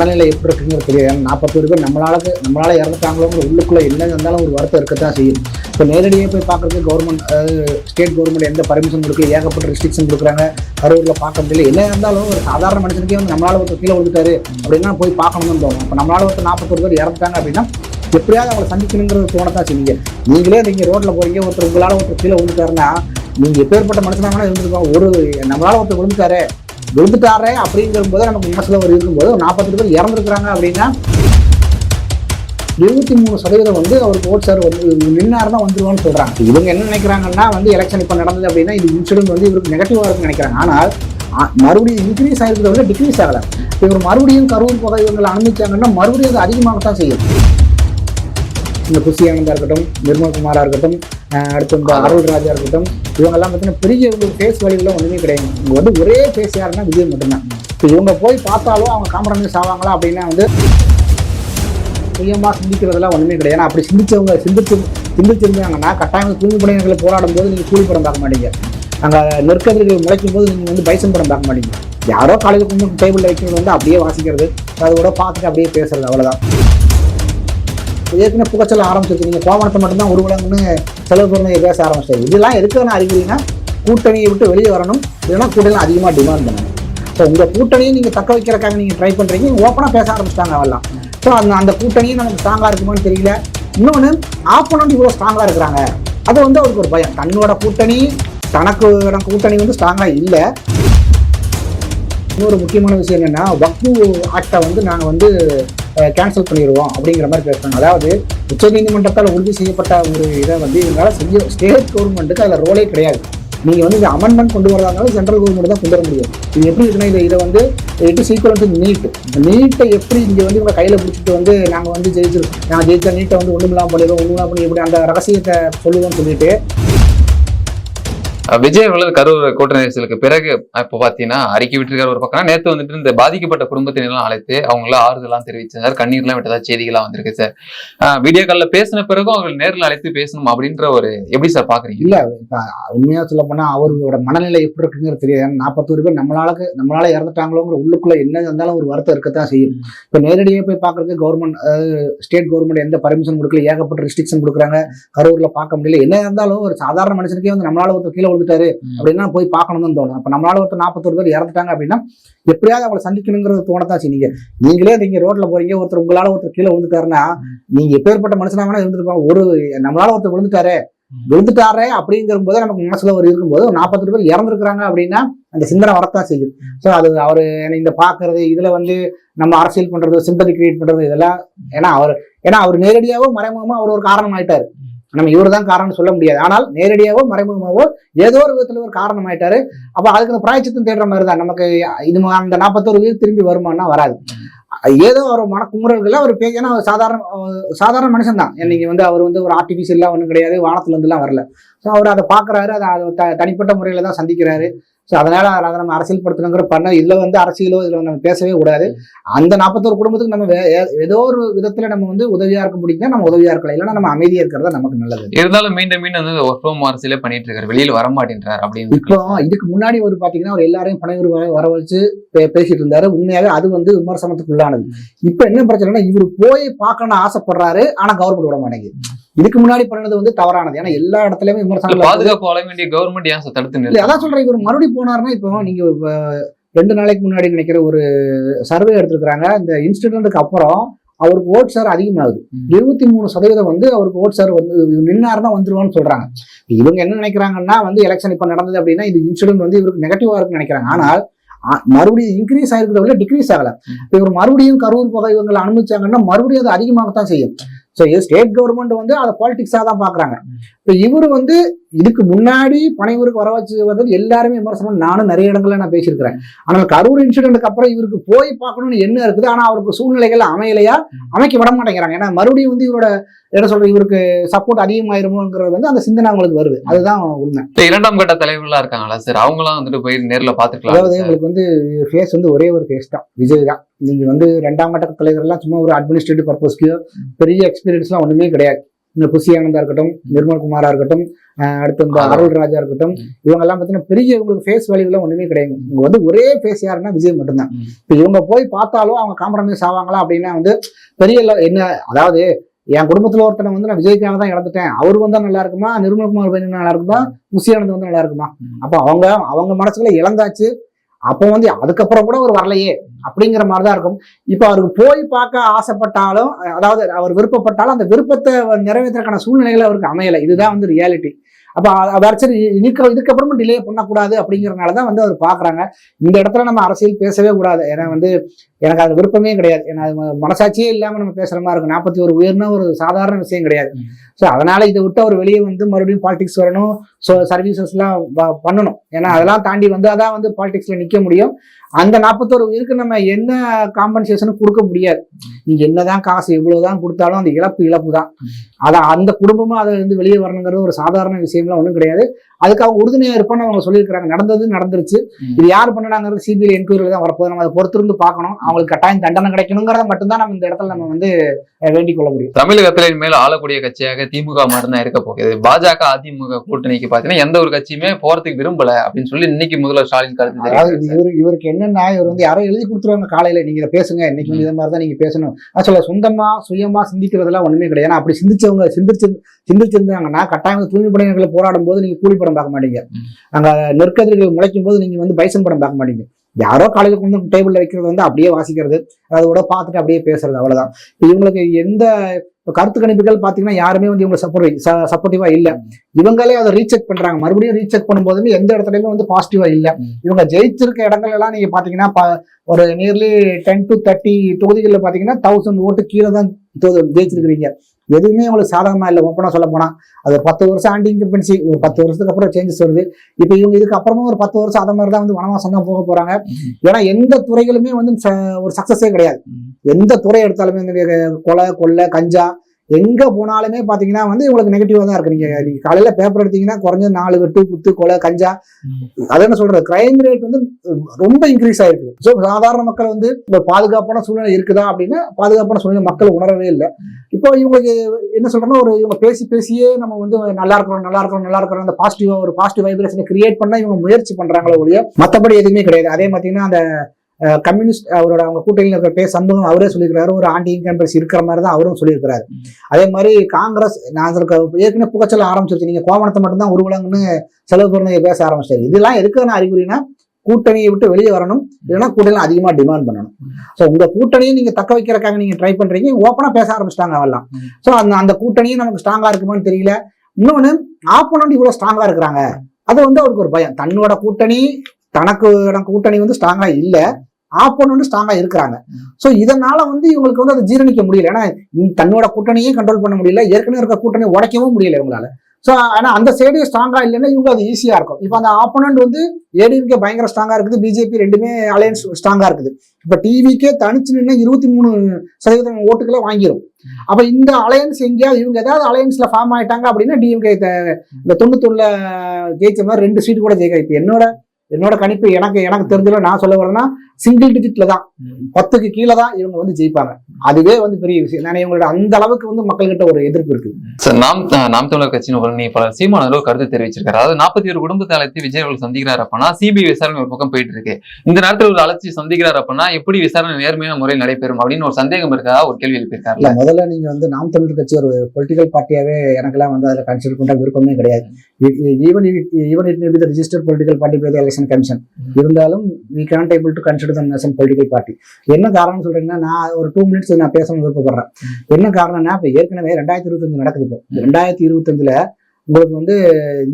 மனநிலை எப்படி இருக்குங்கிறது தெரியாது. ஏன்னா பேர் நம்மளால நம்மளால இறந்துட்டாங்களோங்கிற உள்ளுக்குள்ளே என்ன இருந்தாலும் ஒரு வருத்தம் இருக்கத்தான் செய்யும் இப்போ நேரடியாக போய் பார்க்குறதுக்கு கவர்மெண்ட் ஸ்டேட் கவர்மெண்ட் எந்த பர்மிஷன் கொடுக்கு ஏகப்பட்ட ரெஸ்ட்ரிக்ஷன் கொடுக்குறாங்க. கரூரில் பார்க்க முடியல. என்ன இருந்தாலும் ஒரு சாதாரண மனுஷனுக்கே வந்து நம்மளால ஒருத்தர் கீழே விழுந்துட்டாரு அப்படின்னா போய் பார்க்கணும்னு தோணும். இப்போ நம்மளால ஒருத்தர் நாற்பது பேர் இறந்துட்டாங்க அப்படின்னா எப்படியாவது அவங்களை சந்திக்கணுங்கிறது தோணத்தான் செய்வீங்க நீங்களே நீங்கள் ரோட்டில் போகிறீங்க ஒருத்தர் உங்களால் ஒருத்தர் கீழே விழுந்துட்டாருன்னா நீங்கள் எப்பேற்பட்ட மனுஷனாக இருந்திருக்கோம் ஒரு நம்மளால ஒருத்தர் விழுந்துட்டாரு விழுந்துட்டாரே அப்படிங்கிற போது நமக்கு மனசில் ஒரு இருக்கும்போது ஒரு நாற்பத்தெட்டு பேர் இறந்துருக்குறாங்க அப்படின்னா இருபத்தி மூணு சதவீதம் வந்து அவருக்கு ஓட் சார் வந்து நின்னார் தான் வந்துருவான்னு சொல்கிறாங்க இவங்க என்ன நினைக்கிறாங்கன்னா வந்து எலெக்ஷன் இப்போ நடந்தது அப்படின்னா இது இன்சிடென்ட் வந்து இவருக்கு நெகட்டிவாக இருக்குன்னு நினைக்கிறாங்க. ஆனால் மறுபடியும் இன்க்ரீஸ் ஆயிருக்கிறத விட டிக்ரீஸ் ஆகலை. இவர் மறுபடியும் கரூர் புகை இவங்களை அனுமதிச்சாங்கன்னா மறுபடியும் அது அதிகமாக தான் செய்யும். இந்த புசி ஆனந்தாக இருக்கட்டும் நிர்மல்குமாராக இருக்கட்டும் அடுத்து இந்த அருள் ராஜா இருக்கட்டும் இவங்கெல்லாம் பார்த்தீங்கன்னா பெரிய ஒரு ஃபேஸ் வழிகளும் ஒன்றுமே கிடையாது. இங்கே வந்து ஒரே ஃபேஸ் யாருன்னா விஜய் மட்டும்தான். இப்போ இவங்க போய் பார்த்தாலும் அவங்க காம்ப்ரமைஸ் ஆவாங்களா அப்படின்னா வந்து சுயமாக சிந்திக்கிறதெல்லாம் ஒன்றுமே கிடையாது. ஏன்னா அப்படி சிந்திச்சவங்க சிந்திச்சு சிந்திச்சிருந்தாங்கன்னா கட்டாயம் தூய்மை போராடும் போது நீங்கள் கூலி படம் பார்க்க மாட்டீங்க. அங்கே நெற்கதிர்கள் முளைக்கும் போது நீங்கள் வந்து பைசன் படம் பார்க்க மாட்டீங்க. யாரோ காலையில் கும்பிட்டு டேபிளில் வைக்கிறது வந்து அப்படியே வாசிக்கிறது அதோட பார்த்துட்டு அப்படியே பேசுறது அவ்வளோதான் ஏற்கனவே புகச்சல ஆரம்பிச்சிருக்கு. நீங்கள் கோமணத்தை மட்டும்தான் உருவலங்கன்னு செலவு பண்ணி பேச ஆரம்பிச்சிட்டாரு இதெல்லாம் எதுக்கு நான் கூட்டணியை விட்டு வெளியே வரணும். இல்லைன்னா கூட்டணி அதிகமாக டிமாண்ட் பண்ணணும். ஸோ உங்கள் கூட்டணியை நீங்கள் தக்க வைக்கிறக்காக நீங்கள் ட்ரை பண்ணுறீங்க ஓப்பனாக பேச ஆரம்பிச்சிட்டாங்க அவெல்லாம். ஸோ அந்த அந்த கூட்டணியும் நமக்கு ஸ்ட்ராங்காக இருக்குமான்னு தெரியல. இன்னொன்று ஆப்போனண்ட் இவ்வளோ ஸ்ட்ராங்காக இருக்கிறாங்க. அது வந்து அவருக்கு ஒரு பயம். தன்னோட கூட்டணி தனக்கு கூட்டணி வந்து ஸ்ட்ராங்காக இல்லை. இன்னொரு முக்கியமான விஷயம் என்னென்னா வக்ஃபு ஆக்டை வந்து நாங்கள் வந்து கேன்சல் பண்ணிடுவோம் அப்படிங்கிற மாதிரி பேசுறாங்க. அதாவது உச்சநீதிமன்றத்தால் உறுதி செய்யப்பட்ட ஒரு இதை வந்து இதனால் செஞ்ச ஸ்டேட் கவர்மெண்ட்டுக்கு அதில் ரோலே கிடையாது. நீங்கள் வந்து இந்த அமெண்ட்மெண்ட் கொண்டு வரதா சென்ட்ரல் கவர்மெண்ட் தான் கொண்டு வர முடியும். இது எப்படி இருக்குன்னா இதை இதை வந்து இட்டு சீக்கிரம் வந்து நீட் நீட்டை எப்படி இங்கே வந்து இவங்க கையில் பிடிச்சிட்டு வந்து நாங்கள் வந்து ஜெயிச்சிருக்கோம் நாங்கள் ஜெயிச்சா நீட்டை வந்து ஒன்றுமில்லாம பண்ணிடுவோம் ஒன்றுமில்லாம பண்ணி எப்படி அந்த ரகசியத்தை சொல்லுவோம்னு சொல்லிட்டு விஜய் அவர்கள் கரூர் கூட்டணி நெரிசலுக்கு பிறகு இப்போ பாத்தீங்கன்னா அறிக்கை விட்டுருக்காரு ஒரு பக்கம். நேத்து வந்துட்டு இந்த பாதிக்கப்பட்ட குடும்பத்தினர்லாம் அழைத்து அவங்கள ஆறுதலாம் தெரிவிச்சிருந்தார் கண்ணீர்லாம் விட்டதா? செய்திகள்லாம் வந்திருக்கு சார். வீடியோ கால்ல பேசின பிறகும் அவங்க நேரில் அழைத்து பேசணும் அப்படின்ற ஒரு எப்படி சார் பாக்குறீங்க இல்ல உண்மையாக உண்மையா சொல்ல போனா அவர்களோட மனநிலை எப்படி இருக்குங்கிறது தெரியாது. நாற்பத்தோரு பேர் நம்மளால நம்மளால இறந்துட்டாங்களோங்கிற உள்ளுக்குள்ள என்ன இருந்தாலும் ஒரு வருத்தம் இருக்கத்தான் செய்யும். இப்ப நேரடியாக போய் பார்க்கறதுக்கு கவர்மெண்ட் ஸ்டேட் கவர்மெண்ட் எந்த பர்மிஷன் கொடுக்கல ஏகப்பட்ட ரெஸ்ட்ரிக்ஷன் கொடுக்குறாங்க. கரூர்ல பார்க்க முடியல. என்ன இருந்தாலும் ஒரு சாதாரண மனுஷனுக்கே வந்து நம்மளால ஒரு கீழே விழுந்துட்டாரு அப்படின்னா போய் பார்க்கணும்னு தோணும். அப்ப நம்மளால ஒருத்தர் நாற்பத்தோரு பேர் இறந்துட்டாங்க அப்படின்னா எப்படியாவது அவங்களை சந்திக்கணுங்கிறது தோணத்தான் செய்யுங்க நீங்களே நீங்க ரோட்ல போறீங்க ஒருத்தர் உங்களால ஒருத்தர் கீழே விழுந்துட்டாருன்னா நீங்க எப்பேற்பட்ட மனுஷனா வேணா இருந்திருப்பாங்க. ஒரு நம்மளால ஒருத்தர் விழுந்துட்டாரு விழுந்துட்டாரே அப்படிங்கிற போது நமக்கு மனசுல ஒரு இருக்கும்போது நாற்பத்தெட்டு பேர் இறந்துருக்குறாங்க அப்படின்னா அந்த சிந்தனை வரத்தான் செய்யும். ஸோ அது அவர் இந்த பார்க்கறது இதுல வந்து நம்ம அரசியல் பண்றது சிம்பதி கிரியேட் பண்றது இதெல்லாம் ஏன்னா அவர் ஏன்னா அவர் நேரடியாவோ மறைமுகமா அவர் ஒரு காரணம் ஆயிட்டாரு. நம்ம இவர் தான் காரணம்னு சொல்ல முடியாது. ஆனால் நேரடியாவோ மறைமுகமாவோ ஏதோ ஒரு விதத்துல ஒரு காரணம் ஆயிட்டாரு அப்ப அதுக்கு அந்த பிராய்ச்சித்தம் தேடுற மாதிரி தான் நமக்கு இது அந்த நாற்பத்தோரு வீடு திரும்பி வருமானா வராது. ஏதோ ஒரு மனக்குமுறல்கள் அவர் பே ஏன்னா சாதாரண சாதாரண மனுஷன் தான் நீங்க வந்து அவர் வந்து ஒரு ஆர்டிஃபிஷியல்லாம் ஒன்றும் கிடையாது வானத்துல இருந்துலாம் வரல. ஸோ அவர் அதை பார்க்குறாரு அதை அதை த- தனிப்பட்ட முறையில் தான் சந்திக்கிறாரு. ஸோ அதனால அதை நம்ம அரசியல் படுத்தணுங்கிற பண்ண இதுல வந்து அரசியலோ இதுல நம்ம பேசவே கூடாது. அந்த நாற்பத்தோரு குடும்பத்துக்கு நம்ம ஏதோ ஒரு விதத்துல நம்ம வந்து உதவியா இருக்க முடியுங்க நம்ம உதவியா இருக்கலாம். இல்லைன்னா நம்ம அமைதியா இருக்கிறது நமக்கு நல்லது. இருந்தாலும் மீண்டும் மீண்டும் வந்து ஒர்க் ஃப்ரம் அரசியலே பண்ணிட்டு இருக்காரு. வெளியில வர மாட்டேன்றார் அப்படின்னு இப்போ இதுக்கு முன்னாடி ஒரு பாத்தீங்கன்னா அவர் எல்லாரையும் பனையூர் வர வர வச்சு பேசிட்டு இருந்தாரு. உண்மையாவே அது வந்து விமர்சனத்துக்கு உள்ளானது இப்போ என்ன பிரச்சனைனா இவர் போய் பார்க்கணும்னு ஆசைப்படுறாரு ஆனா கவர்மெண்ட் விட மாட்டேங்குது. இதுக்கு முன்னாடி பண்ணது வந்து தவறானது. ஏன்னா எல்லா இடத்துலயுமே விமர்சனம். பாதுகாப்பு வழங்க வேண்டிய கவர்மெண்ட் ஏன் தடுத்து? அதான் சொல்றேன். இவர் மறுபடியும் போனாருன்னா இப்போ நீங்க ரெண்டு நாளைக்கு முன்னாடி நினைக்கிற ஒரு சர்வே எடுத்திருக்கிறாங்க. இந்த இன்சிடென்ட்டுக்கு அப்புறம் அவருக்கு ஓட் சார் அதிகமாகுது. இருபத்தி மூணு சதவீதம் வந்து அவருக்கு ஓட் சார் வந்து நின்னாருன்னா வந்துருவான்னு சொல்றாங்க. இவங்க என்ன நினைக்கிறாங்கன்னா வந்து எலெக்ஷன் இப்ப நடந்தது அப்படின்னா இது இன்சிடென்ட் வந்து இவருக்கு நெகட்டிவா இருக்குன்னு நினைக்கிறாங்க. ஆனால் மறுபடியும் இன்க்ரீஸ் ஆயிருக்கிறத விட டிக்ரீஸ் ஆகல. இவர் மறுபடியும் கரூர் புகை இவங்களை அனுமதிச்சாங்கன்னா மறுபடியும் அது அதிகமாகத்தான் செய்யும். ஸோ இது ஸ்டேட் கவர்மெண்ட் வந்து அதை பாலிடிக்ஸாக தான் பார்க்குறாங்க. இப்போ இவர் வந்து இதுக்கு முன்னாடி பனையூருக்கு வர வச்சு வந்தது எல்லாருமே விமர்சனம். நானும் நிறைய இடங்கள்ல நான் பேசியிருக்கிறேன். ஆனால் கரூர் இன்சிடென்ட்க்கு அப்புறம் இவருக்கு போய் பார்க்கணும்னு என்ன இருக்குது? ஆனால் அவருக்கு சூழ்நிலைகள் அமையலையா? அமைக்க விட மாட்டேங்கிறாங்க. ஏன்னா மறுபடியும் வந்து இவரோட என்ன சொல்றது இவருக்கு சப்போர்ட் அதிகமாயிருமோங்கிறது வந்து அந்த சிந்தனை அவங்களுக்கு வருது. அதுதான் உண்மை. இப்ப இரண்டாம் கட்ட தலைவர்களா இருக்காங்களா சார்? அவங்களாம் வந்துட்டு போய் நேர்ல பாத்துக்கலாம் அதாவது உங்களுக்கு வந்து ஃபேஸ் வந்து ஒரே ஒரு ஃபேஸ் தான். விஜய் தான். நீங்க வந்து ரெண்டாம் கட்ட தலைவர்லாம் சும்மா ஒரு அட்மினிஸ்ட்ரேட்டிவ் பர்பஸ்க்கு பெரிய எக்ஸ்பீரியன்ஸ்லாம் ஒண்ணுமே கிடையாது. இந்த புசி ஆனந்தா இருக்கட்டும் நிர்மல்குமாரா இருக்கட்டும் அடுத்து இந்த. அருள் ராஜா இருக்கட்டும் இவங்க எல்லாம் பார்த்தீங்கன்னா பெரிய இவங்களுக்கு ஃபேஸ் வேல்யூலாம் ஒண்ணுமே கிடையாது. இவங்க வந்து ஒரே ஃபேஸ் யாருன்னா விஜய் மட்டும்தான். இப்போ இவங்க போய் பார்த்தாலும் அவங்க காம்ப்ரமைஸ் ஆவாங்களா அப்படின்னா வந்து பெரிய என்ன அதாவது என் குடும்பத்துல ஒருத்தனை வந்து நான் விஜய்க்காக தான் இழந்துட்டேன். அவர் வந்தா நல்லா இருக்குமா? நிர்மல்குமார் பையன் நல்லா இருக்குமா? ஆனந்த் வந்து நல்லா இருக்குமா. அப்போ அவங்க அவங்க மனசுல இழந்தாச்சு. அப்போ வந்து அதுக்கப்புறம் கூட அவர் வரலையே அப்படிங்கிற மாதிரி தான் இருக்கும். இப்போ அவருக்கு போய் பார்க்க ஆசைப்பட்டாலும் அதாவது அவர் விருப்பப்பட்டாலும் அந்த விருப்பத்தை நிறைவேற்றுறதுக்கான சூழ்நிலைகள் அவருக்கு அமையலை. இதுதான் வந்து ரியாலிட்டி அப்போ அவர் சரி இதுக்கு இதுக்கப்புறமும் டிலே பண்ணக்கூடாது அப்படிங்கிறனால தான் வந்து அவர் பார்க்குறாங்க. இந்த இடத்துல நம்ம அரசியல் பேசவே கூடாது. ஏன்னா வந்து எனக்கு அது விருப்பமே கிடையாது. ஏன்னா அது மனசாட்சியே இல்லாமல் நம்ம பேசுகிற மாதிரி இருக்கும். நாற்பத்தி ஒரு உயர்னா ஒரு சாதாரண விஷயம் கிடையாது. ஸோ அதனால இதை விட்டு அவர் வெளியே வந்து மறுபடியும் பாலிடிக்ஸ் வரணும். ஸோ சர்வீசஸ்லாம் பண்ணணும். ஏன்னா அதெல்லாம் தாண்டி வந்து அதான் வந்து பாலிடிக்ஸில் நிற்க முடியும். அந்த நாற்பத்தோரு உயிருக்கு நம்ம என்ன காம்பன்சேஷனும் கொடுக்க முடியாது. நீங்க என்னதான் காசு எவ்வளவுதான் கொடுத்தாலும் அந்த இழப்பு இழப்பு தான் அதான் அந்த குடும்பமும் அதை வந்து வெளியே வரணுங்கிறது ஒரு சாதாரண விஷயம்லாம் ஒன்றும் கிடையாது. அதுக்கு அவங்க உறுதுணையா இருப்பான்னு அவங்க சொல்லியிருக்காங்க நடந்தது நடந்துருச்சு. இது யார் பண்ணனாங்கிறது சிபிஐ என்கொயரியில் தான் வரப்போகுது. நம்ம அதை பொறுத்திருந்து பார்க்கணும். அவங்களுக்கு கட்டாயம் தண்டனை கிடைக்கணுங்கிறத மட்டும்தான் நம்ம இந்த இடத்துல நம்ம வந்து வேண்டிக் கொள்ள முடியும். தமிழகத்துல இனிமேல் ஆளக்கூடிய கட்சியாக திமுக மட்டும்தான் இருக்க போகுது. பாஜக அதிமுக கூட்டணிக்கு பாத்தீங்கன்னா எந்த ஒரு கட்சியுமே போறதுக்கு விரும்பல அப்படின்னு சொல்லி இன்னைக்கு முதல்வர் ஸ்டாலின் கருத்து அதாவது இவரு இவருக்கு என்னன்னா இவர் வந்து யாரோ எழுதி கொடுத்துருவாங்க காலையில. நீங்க இதை பேசுங்க. இன்னைக்கு இதை மாதிரி தான் நீங்க பேசணும். சொல்ல சொந்தமா சுயமா சிந்திக்கிறதெல்லாம் ஒண்ணுமே கிடையாது. ஏன்னா அப்படி சிந்திச்சவங்க சிந்திச்சு சிந்திச்சிருந்தாங்கன்னா கட்டாயம் தூய்மை பணியாளர்களை போராடும் போது நீங்க கூலி படம் பார்க்க மாட்டீங்க. அங்க நெற்கதிர்கள் முளைக்கும் போது நீங்க வந்து பைசன் படம் பார்க்க மாட்டீங்க. யாரோ காலையில கொண்டு வந்து டேபிள்ல வைக்கிறது வந்து அப்படியே வாசிக்கிறது அதோட பார்த்துட்டு அப்படியே பேசுறது அவ்வளவுதான். இப்ப இவங்களுக்கு எந்த கருத்து கணிப்புகள் பாத்தீங்கன்னா யாருமே வந்து இவங்க சப்போர்ட் சப்போர்ட்டிவா இல்ல. இவங்களே அதை ரீசெக் பண்றாங்க. மறுபடியும் ரீசெக் பண்ணும்போதுமே எந்த இடத்துலயுமே வந்து பாசிட்டிவா இல்ல. இவங்க ஜெயிச்சிருக்க இடங்கள் எல்லாம் நீங்க பாத்தீங்கன்னா ஒரு நியர்லி டென் டு தேர்ட்டி தொகுதிகளில் பாத்தீங்கன்னா தௌசண்ட் ஓட்டு கீழே தான் ஜெயிச்சிருக்கிறீங்க. எதுவுமே உங்களுக்கு சாதகமா இல்லை. ஓப்பனா சொல்ல போனா அது பத்து வருஷம் ஆண்டி இன்கம்பன்சி ஒரு பத்து வருஷத்துக்கு அப்புறம் சேஞ்சஸ் வருது. இப்போ இவங்க இதுக்கு அப்புறமும் ஒரு பத்து வருஷம் அதை மாதிரி தான் வந்து வனவாசம் தான் போக போறாங்க. ஏன்னா எந்த துறைகளுமே வந்து ஒரு சக்சஸே கிடையாது. எந்த துறை எடுத்தாலுமே இந்த கொலை கொள்ளை கஞ்சா எங்க போனாலுமே பாத்தீங்கன்னா வந்து உங்களுக்கு நெகட்டிவா தான் இருக்கு. நீங்க நீங்க காலையில பேப்பர் எடுத்தீங்கன்னா குறைஞ்ச நாலு வெட்டு குத்து கொலை கஞ்சா. அது என்ன சொல்றது? கிரைம் ரேட் வந்து ரொம்ப இன்க்ரீஸ் ஆயிருக்கு. ஸோ சாதாரண மக்கள் வந்து ஒரு பாதுகாப்பான சூழ்நிலை இருக்குதா அப்படின்னா பாதுகாப்பான சூழ்நிலை மக்கள் உணரவே இல்லை. இப்போ இவங்களுக்கு என்ன சொல்றேன்னா ஒரு இவங்க பேசி பேசியே நம்ம வந்து நல்லா இருக்கிறோம் நல்லா இருக்கிறோம் நல்லா இருக்கிறோம். அந்த பாசிட்டிவா ஒரு பாசிட்டிவ் வைப்ரேஷனை கிரியேட் பண்ண இவங்க முயற்சி பண்றாங்களோ ஒழிய மற்றபடி எதுவுமே கிடையாது. அதே பார்த்தீங்கன்னா அந்த கம்யூனிஸ்ட் அவரோட அவங்க கூட்டணியில் இருக்கிற பேர் சண்முகம் அவரே சொல்லியிருக்கிறாரு. ஒரு ஆன்டி இன்கம்பரசி இருக்கிற மாதிரி தான் அவரும் சொல்லியிருக்கிறாரு. அதே மாதிரி காங்கிரஸ் நான் ஏற்கனவே புகச்சல ஆரம்பிச்சிருச்சு. நீங்க கோவணத்தை மட்டும்தான் உருவலங்கன்னு செலவு பண்ணி பேச ஆரம்பிச்சாரு இதெல்லாம் எதுக்கான அறிகுறினா கூட்டணியை விட்டு வெளியே வரணும். இல்லைன்னா கூட்டணியில் அதிகமாக டிமாண்ட் பண்ணணும். ஸோ உங்க கூட்டணியை நீங்க தக்க வைக்கிறதுக்காக நீங்க ட்ரை பண்றீங்க. ஓப்பனா பேச ஆரம்பிச்சிட்டாங்க அவெல்லாம். ஸோ அந்த அந்த கூட்டணியும் நமக்கு ஸ்ட்ராங்கா இருக்குமான்னு தெரியல. இன்னொன்னு ஆப்போனண்ட் இவ்வளவு ஸ்ட்ராங்கா இருக்கிறாங்க. அது வந்து அவருக்கு ஒரு பயம். தன்னோட கூட்டணி தனக்கு கூட்டணி வந்து ஸ்ட்ராங்கா இல்ல. ஆப்போனன்ட் ஸ்ட்ராங்கா இருக்கிறாங்க. ஸோ இதனால வந்து இவங்களுக்கு வந்து அதை ஜீரணிக்க முடியல. ஏன்னா தன்னோட கூட்டணியே கண்ட்ரோல் பண்ண முடியல. ஏற்கனவே இருக்க கூட்டணி உடைக்கவும் முடியல இவங்களால. ஸோ ஆனா அந்த சைடு ஸ்ட்ராங்கா இல்லைன்னா இவங்க அது ஈஸியா இருக்கும். இப்போ அந்த ஆப்போனண்ட் வந்து ஏடிஎம்கே பயங்கர ஸ்ட்ராங்கா இருக்குது. பிஜேபி ரெண்டுமே அலையன்ஸ் ஸ்ட்ராங்கா இருக்குது. இப்போ டிவிக்கே தனிச்சு நின்று இருபத்தி மூணு சதவீதம் ஓட்டுகளை வாங்கிரும். அப்ப இந்த அலையன்ஸ் எங்கேயாவது இவங்க ஏதாவது அலையன்ஸ்ல ஃபார்ம் ஆயிட்டாங்க அப்படின்னா டிஎம்கே இந்த தொண்ணூத்தொன்னுல ஜெயிச்ச மாதிரி ரெண்டு சீட்டு கூட ஜெயிக்க இப்போ என்னோட என்னோட கணிப்பு எனக்கு எனக்கு தெரிஞ்சல நான் சொல்ல வரேன்னா சிங்கிள் டிஜிட்ல தான். பத்துக்கு கீழே தான் இவங்க வந்து ஜெயிப்பாங்க. அதுவே வந்து பெரிய விஷயம். நான் இவங்களோட அந்த அளவுக்கு வந்து மக்கள்கிட்ட ஒரு எதிர்ப்பு இருக்கு சார் நாம் நாம் தமிழர் கட்சியின் ஒருங்கிணைப்பாளர் சீமானவர் ஒரு கருத்து தெரிவிச்சிருக்காரு. அதாவது நாற்பத்தி ஒரு குடும்பத்தை அழைத்து விஜய் அவர்கள் சந்திக்கிறார் அப்படின்னா சிபிஐ விசாரணை ஒரு பக்கம் போயிட்டு இருக்கு. இந்த நேரத்தில் ஒரு அழைச்சி சந்திக்கிறார் அப்படின்னா எப்படி விசாரணை நேர்மையான முறையில் நடைபெறும் அப்படின்னு ஒரு சந்தேகம் இருக்கா? ஒரு கேள்வி எழுப்பியிருக்காருல்ல இல்ல முதல்ல நீங்க வந்து நாம் தமிழர் கட்சி ஒரு பொலிட்டிக்கல் பார்ட்டியாவே எனக்கெல்லாம் வந்து அதில் கன்சிடர் பண்ற விருப்பமே கிடையாது. Even even it register political party election commission இருந்தாலும் we can't able to consider them as political party என்ன காரணம் சொல்றீங்கன்னா நான் ஒரு டூ மினிட்ஸ் நான் பேசணும்னு விருப்பப்படுறேன். என்ன காரணம்னா இப்போ ஏற்கனவே ரெண்டாயிரத்தி இருபத்தஞ்சு நடக்குது இப்போ. ரெண்டாயிரத்தி இருபத்தஞ்சுல உங்களுக்கு வந்து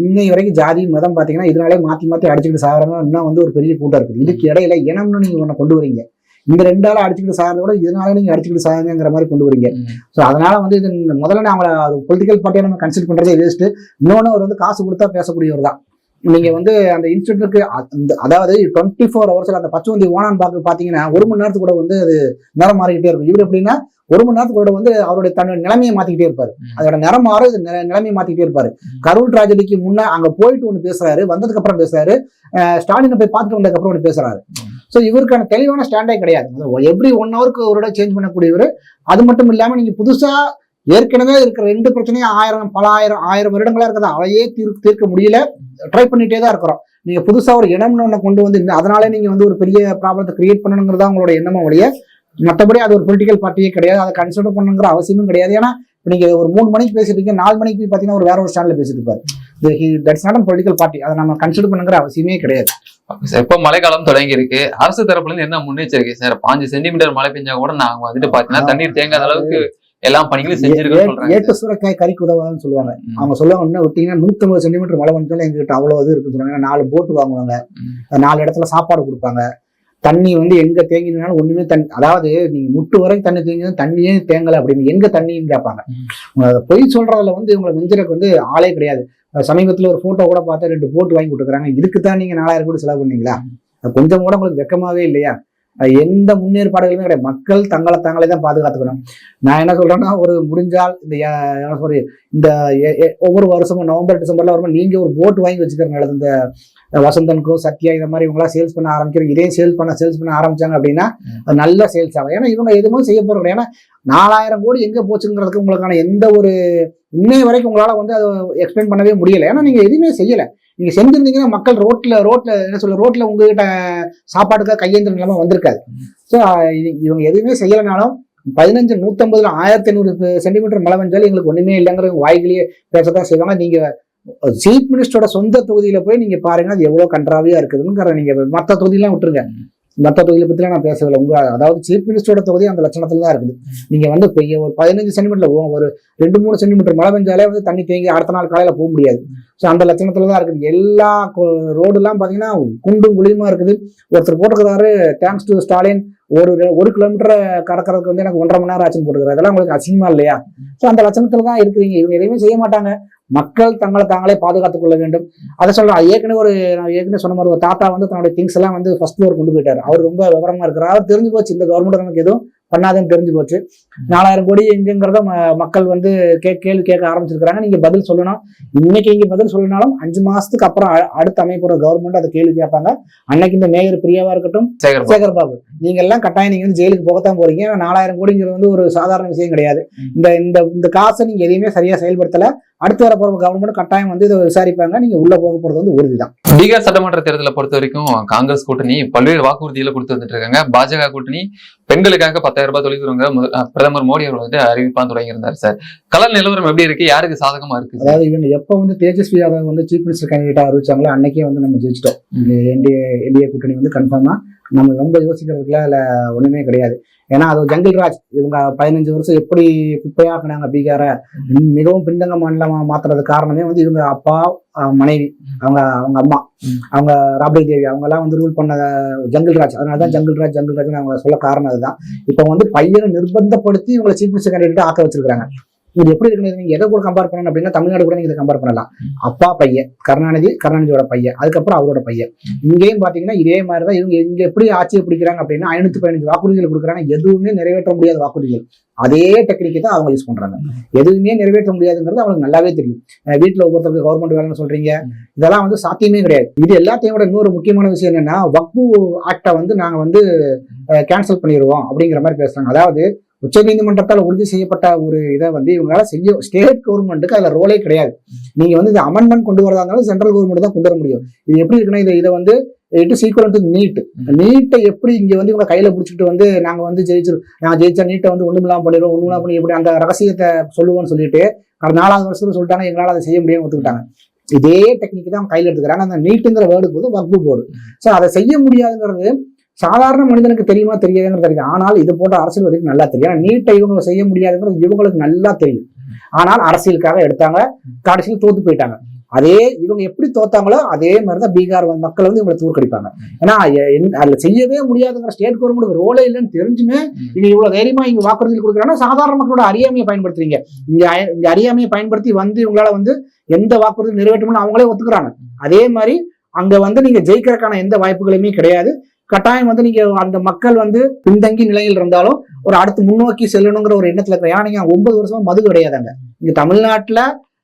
இன்னை வரைக்கும் ஜாதி மதம் பாத்தீங்கன்னா இதனாலே மாத்தி மாத்தி அடிச்சுக்கிட்டு சாகிறவங்க இன்னும் வந்து ஒரு பெரிய கூட்டம் இருக்குது. இதுக்கு இடையில இனம்னு நீங்க ஒன்னை கொண்டு வரீங்க. இந்த ரெண்டால அடிச்சுக்கிட்டு சாகிறத விட இதனால நீங்க அடிச்சுக்கிட்டு சாகுங்கிற மாதிரி கொண்டு வரீங்க. ஸோ அதனால வந்து இது முதல்ல நான் அவங்கள பொலிட்டிக்கல் பார்ட்டியை நம்ம கன்சிடர் பண்றதே வேஸ்ட் இன்னொன்று அவர் வந்து காசு கொடுத்தா பேசக்கூடியவர் தான். நீங்க வந்து அந்த இன்ஸ்டியூட்டுக்கு அந்த அதாவது டுவெண்ட்டி ஃபோர் ஹவர்ஸ்ல அந்த பச்சவந்தி ஓனான் பார்க்க பாத்தீங்கன்னா ஒரு மணி நேரத்துக்கு கூட வந்து அது நிறம் மாறிக்கிட்டே இருக்கும். இவர் எப்படின்னா ஒரு மணி நேரத்துக்கு கூட வந்து அவருடைய தன்னோட நிலைமையை மாத்திக்கிட்டே இருப்பாரு. அதோட நிறம் மாறும் இது நில- நிலைமையை மாத்திக்கிட்டே இருப்பாரு. கரூர் டிராஜடிக்கு முன்ன அங்க போயிட்டு ஒன்று பேசுறாரு வந்ததுக்கு அப்புறம் பேசுறாரு. ஸ்டாலினை போய் பார்த்துட்டு வந்ததுக்கு அப்புறம் ஒன்று பேசுறாரு. ஸோ இவருக்கான தெளிவான ஸ்டாண்டே கிடையாது. எவ்ரி ஒன் ஹவருக்கு ஒரு சேஞ்ச் பண்ணக்கூடியவர் அது மட்டும் இல்லாம நீங்க புதுசா ஏற்கனவே இருக்கிற ரெண்டு பிரச்சனையும் ஆயிரம் பல ஆயிரம் ஆயிரம் வருடங்களா இருக்குது? அதையே தீர்க்க தீர்க்க முடியல. ட்ரை பண்ணிட்டே தான் இருக்கிறோம். நீங்க புதுசா ஒரு இனம்னு ஒண்ணு கொண்டு வந்து அதனாலே நீங்க வந்து ஒரு பெரிய ப்ராப்ளத்தை கிரியேட் பண்ணணுங்கிறதா உங்களோட எண்ணமும் ஒழிய மற்றபடி அது ஒரு பொலிட்டிக்கல் பார்ட்டியே கிடையாது. அதை கன்சிடர் பண்ணுங்கிற அவசியமும் கிடையாது. ஏன்னா நீங்க ஒரு மூணு மணிக்கு பேசிட்டு இருக்கீங்க. நாலு மணிக்கு போய் பாத்தீங்கன்னா ஒரு வேற ஒரு சேனல் பேசிட்டு இருப்பாரு. தட்ஸ் நாட் பொலிட்டிக்கல் பார்ட்டி அதை நம்ம கன்சிடர் பண்ணுங்கிற அவசியமே கிடையாது. சார் இப்போ மழைக்காலம் தொடங்கி இருக்கு அரசு தரப்புல இருந்து என்ன முன்னெச்சரிக்கை சார் பாஞ்சு சென்டிமீட்டர் மழை பெஞ்சா கூட நாங்க வந்துட்டு பாத்தீங்கன்னா தண்ணீர் தேங்காத அளவுக்கு எல்லா பணிகளும் செஞ்சிருக்கோம்னு சொல்றாங்க. ஏட்டு சுரக்காய் கறிக்கு உதவாதுன்னு சொல்லுவாங்க. அவங்க சொல்லுவாங்க இன்னும் விட்டீங்கன்னா நூத்தம்பது சென்டிமீட்டர் மழை வந்துட்டாலும் எங்ககிட்ட அவ்வளவு இது இருக்குன்னு சொல்லுவாங்க. நாலு போட்டு வாங்குவாங்க. நாலு இடத்துல சாப்பாடு கொடுப்பாங்க. தண்ணி வந்து எங்க தேங்கினாலும் ஒண்ணுமே தண்ணி அதாவது நீங்க முட்டு வரைக்கும் தண்ணி தேங்கி தண்ணியே தேங்கல அப்படின்னு எங்க தண்ணின்னு கேட்பாங்க. பொய் சொல்றதுல வந்து இவங்களை மிஞ்சிறக்கு வந்து ஆளே கிடையாது. சமீபத்துல ஒரு போட்டோ கூட பார்த்தா ரெண்டு போட்டு வாங்கி கொடுத்துருக்காங்க இதுக்கு தான் நீங்க நாலாயிரம் கோடி செலவு பண்ணீங்களா? கொஞ்சம் கூட உங்களுக்கு வெக்கமாவே இல்லையா? எந்த முன்னேற்பாடுகளுமே கிடையாது. மக்கள் தங்களை தாங்களே தான் பாதுகாத்துக்கணும். நான் என்ன சொல்றேன்னா ஒரு முடிஞ்சால் இந்த சொல்றது இந்த ஒவ்வொரு வருஷமும் நவம்பர் டிசம்பர்ல வரும்போது நீங்க ஒரு போட் வாங்கி வச்சுக்கிறது நல்லது இந்த வசந்தனுக்கோ சத்யா இந்த மாதிரி இவங்களாம் சேல்ஸ் பண்ண ஆரம்பிக்கிறோம் இதே சேல்ஸ் பண்ண சேல்ஸ் பண்ண ஆரம்பிச்சாங்க அப்படின்னா. அது நல்ல சேல்ஸ் ஆகும். ஏன்னா இவங்க எதுவும் செய்ய போறது. ஏன்னா நாலாயிரம் கோடி எங்க போச்சுங்கிறதுக்கு உங்களுக்கான எந்த ஒரு இன்னை வரைக்கும் உங்களால வந்து அதை எக்ஸ்பிளைன் பண்ணவே முடியல. ஏன்னா நீங்க எதுவுமே செய்யல. நீங்க செஞ்சிருந்தீங்கன்னா மக்கள் ரோட்ல ரோட்ல என்ன சொல்ல ரோட்ல உங்ககிட்ட சாப்பாட்டுக்காக கையேந்திர நிலைமை வந்திருக்காது. ஸோ இவங்க எதுவுமே செய்யலைனாலும் பதினஞ்சு நூத்தம்பதுல ஆயிரத்தி ஐநூறு சென்டிமீட்டர் மழை வந்தாலும் எங்களுக்கு ஒண்ணுமே இல்லைங்கிற வாய்கிலேயே பேசத்தான் செய்வாங்க. நீங்க சீஃப் மினிஸ்டரோட சொந்த தொகுதியில போய் நீங்க பாருங்க அது எவ்வளவு கன்றாவியா இருக்குதுங்கிற நீங்க மற்ற தொகுதியெல்லாம் விட்டுருங்க. மற்ற தொகுதியை பத்திலாம் நான் பேசவில்லை. உங்க அதாவது சீஃப் மினிஸ்டரோட தொகுதி அந்த லட்சணத்துல தான் இருக்குது. நீங்க வந்து பெரிய ஒரு பதினஞ்சு சென்டிமீட்டர் ஒரு ரெண்டு மூணு சென்டிமீட்டர் மழை பெஞ்சாலே வந்து தண்ணி தேங்கி அடுத்த நாள் காலையில போக முடியாது. ஸோ அந்த லட்சணத்துல தான் இருக்குது. எல்லா ரோடுலாம் பாத்தீங்கன்னா குண்டும் குழியுமா இருக்குது. ஒருத்தர் போட்டிருக்கிறாரு தேங்க்ஸ் டு ஸ்டாலின் ஒரு ஒரு கிலோமீட்டர் கடக்கிறதுக்கு வந்து எனக்கு ஒன்றரை மணி நேரம் ஆச்சுன்னு போட்டுக்கிறாரு அதெல்லாம் உங்களுக்கு அசிங்கமா இல்லையா? ஸோ அந்த லட்சணத்துல தான் இருக்கிறீங்க. இவங்க எதையுமே செய்ய மாட்டாங்க. மக்கள் தங்களை தாங்களே பாதுகாத்துக் கொள்ள வேண்டும். அதை சொல்றேன். ஏற்கனவே ஒரு நான் ஏற்கனவே சொன்ன மாதிரி ஒரு தாத்தா வந்து தன்னுடைய திங்ஸ் எல்லாம் வந்து ஃபர்ஸ்ட் ஃப்ளோர் கொண்டு போயிட்டார். அவர் ரொம்ப விவரமா இருக்கிறார். அவர் தெரிஞ்சு போச்சு. இந்த கவர்மெண்ட் நமக்கு எதுவும் பண்ணாதுன்னு தெரிஞ்சு போச்சு. நாலாயிரம் கோடி எங்கங்கிறத மக்கள் வந்து கே கேள்வி கேட்க ஆரம்பிச்சிருக்கிறாங்க. நீங்க பதில் சொல்லணும். இன்னைக்கு இங்க பதில் சொல்லனாலும் அஞ்சு மாசத்துக்கு அப்புறம் அடுத்து அமைப்புற கவர்மெண்ட் அதை கேள்வி கேட்பாங்க. அன்னைக்கு இந்த மேயர் பிரியாவா இருக்கட்டும் சேகர் பாபு. நீங்க எல்லாம் கட்டாயம் நீங்க வந்து ஜெயிலுக்கு போகத்தான் போறீங்க. ஏன்னா நாலாயிரம் கோடிங்கிறது வந்து ஒரு சாதாரண விஷயம் கிடையாது. இந்த இந்த இந்த காசை நீங்க எதையுமே சரியா செயல்படுத்தல. அடுத்து வர போற கவர்மெண்ட் கட்டாயம் வந்து இதை விசாரிப்பாங்க. நீங்க உள்ள போக போறது வந்து உறுதிதான். பீகார் சட்டமன்ற தேர்தலை பொறுத்த வரைக்கும் காங்கிரஸ் கூட்டணி பல்வேறு வாக்குறுதிகளை கொடுத்து வந்துட்டு இருக்காங்க. பாஜக கூட்டணி பெண்களுக்காக பத்தாயிரம் ரூபாய் தொழில்துறங்க பிரதமர் மோடி அவர்கள் வந்து அறிவிப்பான் தொடங்கியிருந்தார் சார். கள நிலவரம் எப்படி இருக்கு? யாருக்கு சாதகமா இருக்கு? அதாவது இவங்க எப்ப வந்து தேஜஸ்வி யாதவ் வந்து சீஃப் மினிஸ்டர் கேண்டிடேட்டா அறிவிச்சாங்களோ அன்னைக்கே வந்து நம்ம ஜெயிச்சிட்டோம். என்டிஏ என்டிஏ கூட்டணி வந்து கன்ஃபார்மா நம்ம ரொம்ப யோசிக்கிறதுக்குலாம் அதுல ஒண்ணுமே கிடையாது. ஏன்னா அது ஒரு ஜங்கிள் ராஜ் இவங்க பதினஞ்சு வருஷம் எப்படி குப்பையாக்குனாங்க பீகாரை? மிகவும் பின்தங்க மாநிலமா மாத்துறது காரணமே வந்து இவங்க அப்பா மனைவி அவங்க அவங்க அம்மா. அவங்க ராப்டி தேவி. அவங்க எல்லாம் வந்து ரூல் பண்ண ஜங்கிள் ராஜ் அதனாலதான் ஜங்கிள் ராஜ் ஜங்கிள் ராஜ்னு அவங்க சொல்ல காரணம் அதுதான். இப்போ வந்து பையனை நிர்பந்தப்படுத்தி இவங்களை சீஃப் மினிஸ்டர் கேண்டிடேட் ஆக்க வச்சிருக்காங்க இது எப்படி இருக்குன்னு நீங்க எதை கூட கம்பேர் பண்ணணும் அப்படின்னா தமிழ்நாடு கூட நீங்க இதை கம்பேர் பண்ணலாம். அப்பா பையன் கருணாநிதி கருணாநிதியோட பையன் அதுக்கப்புறம் அவரோட பையன். இங்கேயும் பாத்தீங்கன்னா இதே மாதிரி தான் இவங்க இங்க எப்படி ஆட்சியை பிடிக்கிறாங்க அப்படின்னா ஐநூத்தி பதினஞ்சு வாக்குறுதிகள் கொடுக்குறாங்க. எதுவுமே நிறைவேற்ற முடியாத வாக்குறுதிகள். அதே டெக்னிக்கை தான் அவங்க யூஸ் பண்றாங்க. எதுவுமே நிறைவேற்ற முடியாதுங்கிறது அவங்களுக்கு நல்லாவே தெரியும். வீட்டில் வீட்டுல ஒவ்வொருத்தருக்கு கவர்மெண்ட் வேலைன்னு சொல்றீங்க. இதெல்லாம் வந்து சாத்தியமே கிடையாது. இது எல்லாத்தையும் விட இன்னொரு முக்கியமான விஷயம் என்னன்னா வக்பு ஆக்டை வந்து நாங்க வந்து கேன்சல் பண்ணிடுவோம் அப்படிங்கிற மாதிரி பேசுறாங்க. அதாவது உச்சநீதிமன்றத்தால் உறுதி செய்யப்பட்ட ஒரு இதை வந்து இவங்களால செய்ய ஸ்டேட் கவர்மெண்ட்டுக்கு அதுல ரோலே கிடையாது. நீங்க வந்து இந்த அமெண்ட்மெண்ட் கொண்டு வரதா இருந்தாலும் சென்ட்ரல் கவர்மெண்ட் தான் கொண்டு வர முடியும். இது எப்படி இருக்குன்னா இதை இதை வந்து it is equal to NEET நீட்டை எப்படி இங்க வந்து இவங்க கையில பிடிச்சிட்டு வந்து நாங்க வந்து ஜெயிச்சிரு நான் ஜெயிச்சா நீட்டை வந்து ஒண்ணுமில்லாம பண்ணிடுவோம் ஒண்ணுமில்லாம பண்ணி எப்படி அந்த ரகசியத்தை சொல்லுவோம்னு சொல்லிட்டு கடந்த நாலாவது வருஷத்துல சொல்லிட்டாங்க எங்களால அதை செய்ய முடியாம ஒத்துக்கிட்டாங்க. இதே டெக்னிக் தான் அவங்க கையில எடுத்துக்கிறாங்க. அந்த நீட்டுங்கிற வேர்டுக்கு வந்து வக்பு போர்டு ஸோ அதை செய்ய முடியாதுங்கிறது சாதாரண மனிதனுக்கு தெரியுமா தெரியாதுங்கிறது தெரியும் ஆனால் இது போன்ற அரசியல்வாதிக்கு நல்லா தெரியும். ஏன்னா நீட்டை இவங்க செய்ய முடியாதுங்கிறது இவங்களுக்கு நல்லா தெரியும். ஆனால் அரசியலுக்காக எடுத்தாங்க கடைசியில் தோத்து போயிட்டாங்க. அதே இவங்க எப்படி தோத்தாங்களோ அதே மாதிரி தான் பீகார் மக்கள் வந்து இவங்களை தூர்க்கடிப்பாங்க ஏன்னா என்- அதுல செய்யவே முடியாதுங்கிற ஸ்டேட் கவர்மெண்ட் ரோலே இல்லைன்னு தெரிஞ்சுமே இவங்க இவ்வளவு தைரியமா இங்க வாக்குறுதி கொடுக்குறாங்கன்னா சாதாரண மக்களோட அறியாமையை பயன்படுத்துறீங்க. இங்க இங்கே இங்க அறியாமையை பயன்படுத்தி வந்து இவங்களால வந்து எந்த வாக்குறுதி நிறைவேற்றணும்னு அவங்களே ஒத்துக்கிறாங்க. அதே மாதிரி அங்க வந்து நீங்க ஜெயிக்கிறதுக்கான எந்த வாய்ப்புகளுமே கிடையாது. கட்டாயம் வந்து நீங்க அந்த மக்கள் வந்து பின்தங்கி நிலையில் இருந்தாலும் ஒரு அடுத்து முன்னோக்கி செல்லணுங்கிற ஒரு எண்ணத்துல இருக்கிற ஏன்னா நீங்க ஒன்பது வருஷமா மது கிடையாதுங்க. நீங்க தமிழ்நாட்டுல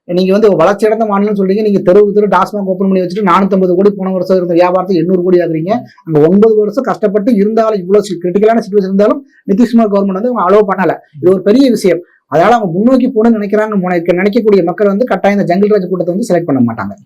நீங்க வந்து வளர்ச்சி அடைந்த மாநிலம் சொல்றீங்க. நீங்க தெருவு தெரு டாஸ்மாக் ஓப்பன் பண்ணி வச்சுட்டு நானூத்தம்பது கோடி போன வருஷம் இருந்த வியாபாரத்தை எண்ணூறு கோடி ஆகுறீங்க. அங்க ஒன்பது வருஷம் கஷ்டப்பட்டு இருந்தாலும் இவ்வளவு கிரிட்டிக்கலான சுச்சுவேஷன் இருந்தாலும் நிதிஷ்குமார் கவர்மெண்ட் வந்து அவங்க அலோவ் பண்ணல. இது ஒரு பெரிய விஷயம். அதனால அவங்க முன்னோக்கி போகணும்னு நினைக்கிறாங்க நினைக்கக்கூடிய மக்கள் வந்து கட்டாயம் இந்த ஜங்கிள் ராஜ் கூட்டத்தை வந்து செலக்ட் பண்ண மாட்டாங்க.